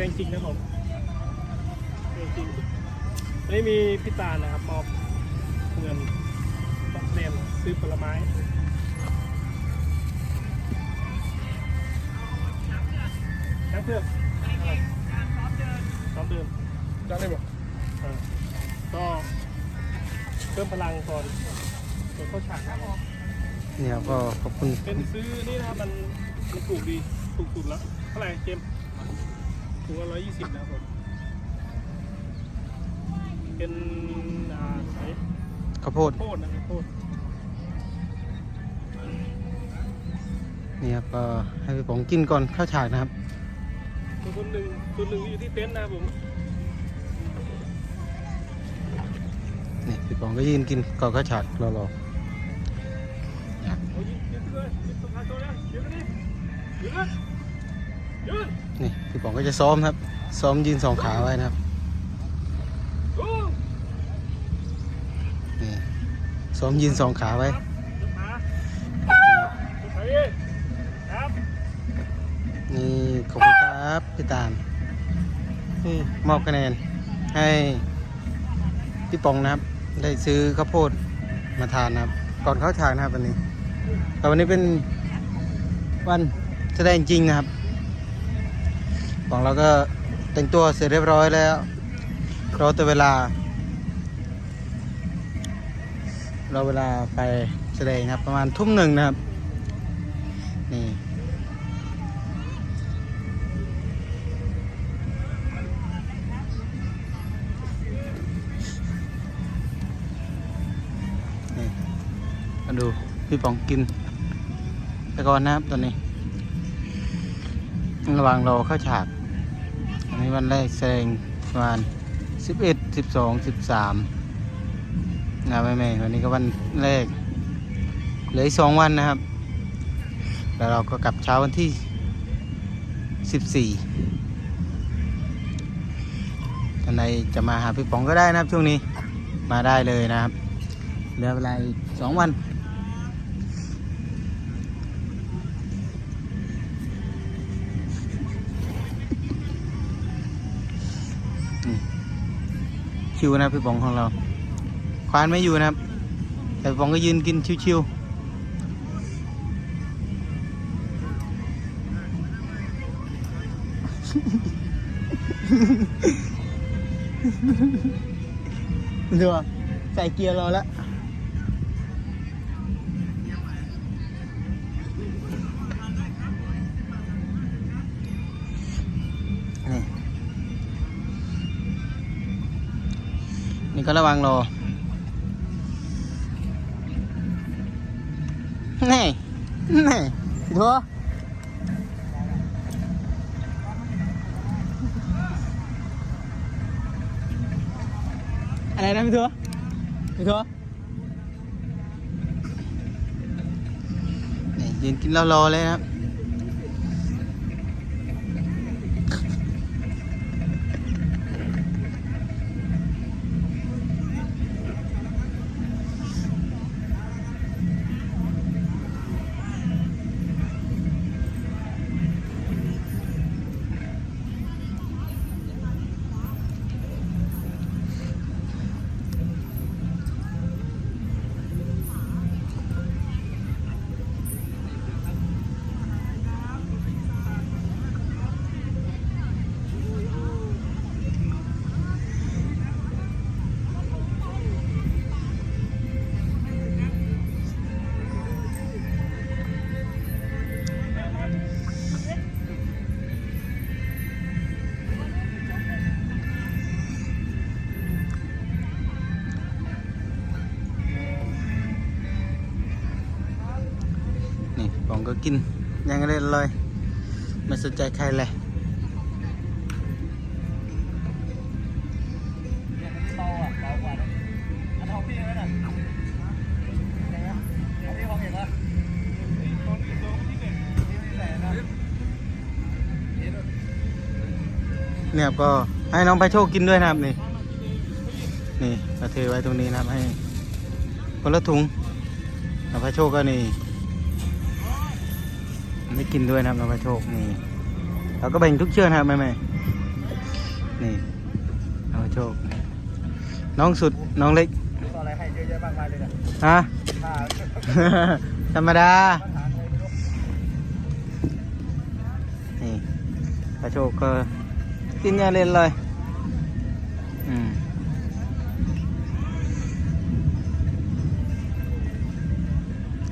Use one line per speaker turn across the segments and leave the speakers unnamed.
ดงจริงนะผมแสดงจริงอันนี้มีพี่ตาลนะครับมอบเงินตอบแทนซื้อผลไม้ช้างเพื่อกอะไรซ้อมเดิน
จังได้บ่
อ่าก็เพิ่มพลังก่อนก่อนเข้าฉากครับผม
เนี่ยก็ขอบคุณ
เป็นซื้อนี่นะครับมันมันถูกดีถูกสุดแล้วเท่าไหร่เจมส์ ถุงละร้อยยี่สิบนะครับผมเป็นอ่าไหน
ข้าวโพด
โคตรนะครับโคตร
เนี่ยครับก็ให้พี่ป๋องกินก่อนเข้าฉากนะครับ
ส่วนคนหนึ่งส่วนหนึ่งอยู่ที่เต็นท์นะครับผม
นี่พี่ป๋องก็ยืนกินก่อนเข้าฉากรอ
โอ้ยยืนยืนเลยยืนตรงกลางโต๊ะนะยืนกันดิยืนเลยยืน
ๆ นี่พี่ป๋องก็จะซ้อมครับ ซ้อมยืนสองขาไว้นะครับนี่ซ้อมยืนสองขาไว้นี่ขอบคุณครับพี่ตาลนี่มอบคะแนนให้พี่ปองนะครับ ได้ซื้อข้าวโพดมาทานนะครับ ก่อนเข้าฉากนะครับวันนี้แต่วันนี้เป็นวันแสดงจริงนะครับ ของเราก็แต่งตัวเสร็จเรียบร้อยแล้วรอแต่เวลา เรอเวลาไปแสดงนะครับ ประมาณทุ่มหนึ่งนะครับ นี่นี่มาดูพี่ป๋องกินไปก่อนนะครับตอนนี้ ระหว่างรอเข้าฉาก อันนี้วันแรกแสดงประมาณสิบเอ็ดสิบสองสิบสามนะแม่แม่วันนี้ก็วันแรกเหลืออีกสองวันนะครับ แล้วเราก็กลับเช้าวันที่สิบสี่ท่านใดจะมาหาพี่ป๋องก็ได้นะครับช่วงนี้มาได้เลยนะครับเหลือเวลาอีกสองวัน ชิวนะพี่ป๋องของเรา ควานไม่อยู่นะครับ แต่พี่ป๋องก็ยืนกินชิวๆดูอะใส่เกียร์รอแล้ว นี่ก็ระวังรอนี่นี่พี่ทัวอะไรนะพี่ทัวพี่ทัวนี่ยืนกินล้วรอเลยครับ นี่ปองก็กินยังเล่นเลยไม่สนใจใครเลย
เบาอะเบากว่านะอันทองพี่ไหมน่ะเนี่
ยก็ให้น้องไปโชคกินด้วยนะครับนี่นี่มาเทไว้ตรงนี้นะครับให้คนละถุงน้องพระโชคก็นี่ ไม่กินด้วยนะครับน้องพระโชคนี่เราก็แบ่งทุกเชือกนะครับแม่แม่นี่เอาโชคน้องสุดน้องเล็ก
ก็อะไรให้เยอะแยะมากมายเลยนะ
ฮะ
ค่า
ธรรมดา
ปัญหาอะไรไม่รู้
นี่พระโชคก็กินยาเล่นเลยอืม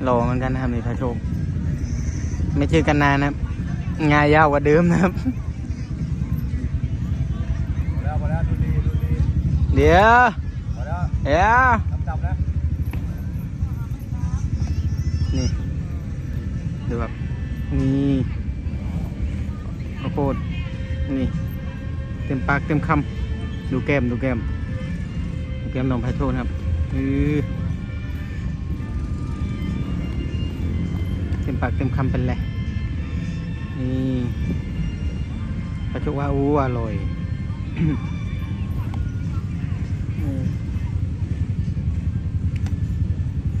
รอเหมือนกันนะครับนี่พระโชค ไม่เจอกันนานนะครับงานยาวกว่าเดิมนะครับ เดี๋ยว
หมดแล้ว
เดี๋ยว
นี่
ดูครับนี่ข้าวโพดนี่ เต็มปากเต็มคำดูแก้มดูแก้มดูแก้มน้องไพโทนครับอือ มปากเต็มคำเป็นไรนี่พระชคว่าอู้อร่อย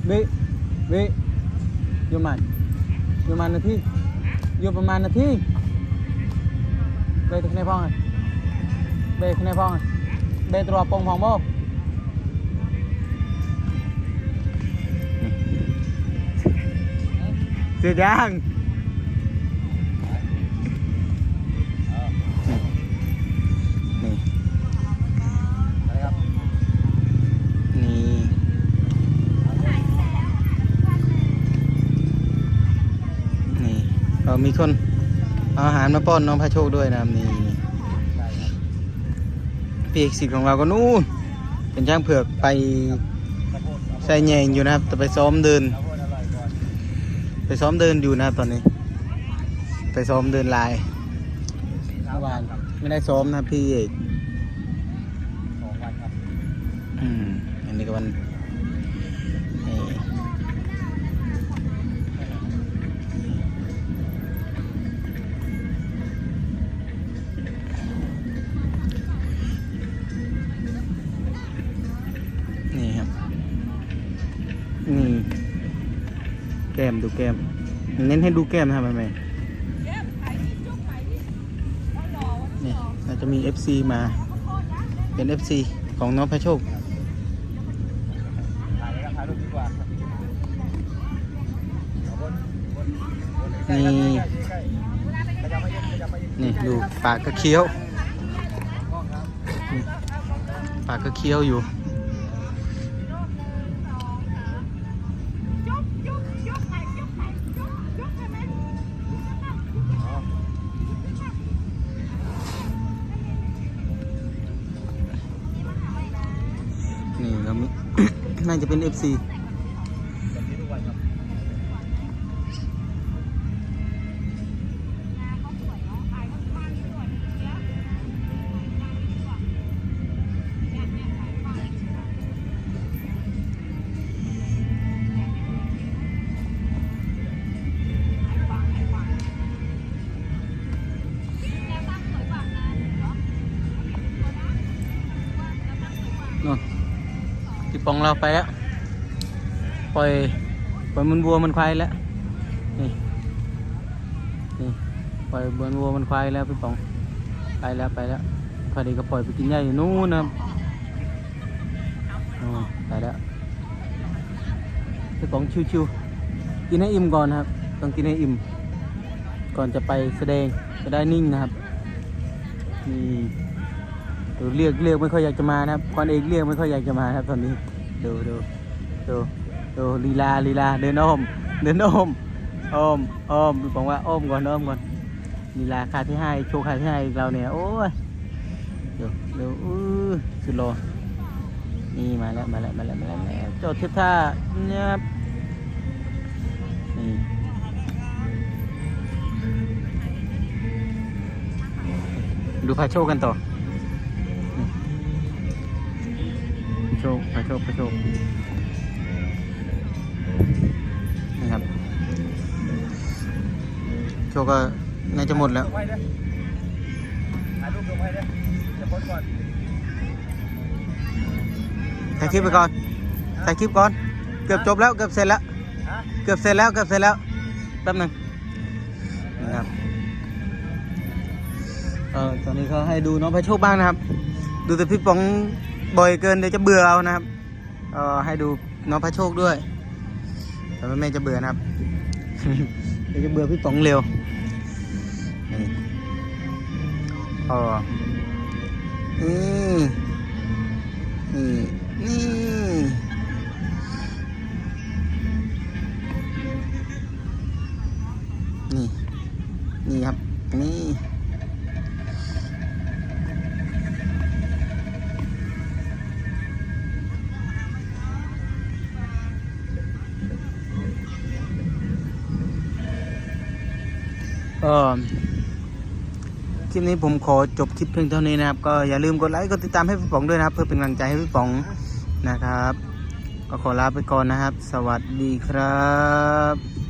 เว้เว้ยอยู่มันอยู่มันนาทีอยู่ประมาณนาทีเบยข้างในพ้องเบยข้างในพ้องเบยตัวจปงพองโบ สียจังนี่นี่นี่เรามีคนเอาอาหารมาป้อนน้องพระโชคด้วยนะครับนี่พี่เอกสิทธิ์ของเราก็นู่นเป็นช่างเผือกไปใส่แยงอยู่นะครับแต่ไปซ้อมเดิน ไปซ้อมเดินอยู่นะครับตอนนี้ ไปซ้อมเดินลาย
เช้า
เมื่อวาน
ครับ
ไม่ได้ซ้อมนะครับพี่เอก
สองวันครับ
อืม อันนี้ก็วันนี่ ดูแก้ม เน้นให้ดูแก้มนะครับแม่นี่อาจจะมี FC มา เป็น FC ของน้องพระโชค
นี่นี่
ดูปากก็เคี้ยว ปากก็เคี้ยวอยู่ น่าจะเป็น FC
แบบนี้ทุกวันครับ
นู่น พี่ปองเราไปแล้ว ปล่อย ปล่อยมันวัวมันควายแล้ว นี่ นี่ ปล่อยมันวัวมันควายแล้วพี่ปอง ไปแล้วไปแล้วพอดีก็ปล่อยไปกินหญ้าอยู่นู้นนะไปแล้วพี่ปองชิวๆ กินให้อิ่มก่อนนะครับ ต้องกินให้อิ่ม ก่อนจะไปแสดงจะได้นิ่งนะครับนี่ ดูเรียกเรียกไม่ค่อยอยากจะมานะครับก่อนเอกเรียกไม่ค่อยอยากจะมาครับ ตอนนี้ดูดูดูดูลีลาลีลาเดินอ้อมเดินอ้อมอ้อมอ้อมบอกว่าอ้อมก่อนอ้อมก่อนลีลาคาที่ให้โชว์คาที่ให้เราเนี่ยโอ้ยเดี๋ยวเดี๋ยวอื้อสุดโลนี่มาแล้วมาแล้วมาแล้วมาแล้วมาแล้วจอดเทียบท่าเนี่ยครับนี่ดูพาโชคกันต่อ โชคพระโชคพระโชคนะครับ โชคก็น่าจะหมดแล้ว
ถ่าย
คลิปไปก่อนถ่ายคลิปก่อน เกือบจบแล้วเกือบเสร็จแล้ว เกือบเสร็จแล้วเกือบเสร็จแล้วแป๊บหนึงนะครับเออตอนนี้เขาให้ดูน้องพระโชคบ้างนะครับ ดูแต่พี่ป๋อง บ่อยเกินเดี๋ยวจะเบื่อเอานะครับเออให้ดูน้องพระโชคด้วย แต่ว่าแม่จะเบื่อนะครับ เดี๋ยวจะเบื่อพี่ป๋องเร็วนี่อ๋อนี่ ก็คลิปนี้ผมขอจบคลิปเพียงเท่านี้นะครับ ก็อย่าลืมกดไลค์กดติดตามให้พี่ป๋องด้วยนะครับ เพื่อเป็นกำลังใจให้พี่ป๋องนะครับ ก็ขอลาไปก่อนนะครับ สวัสดีครับ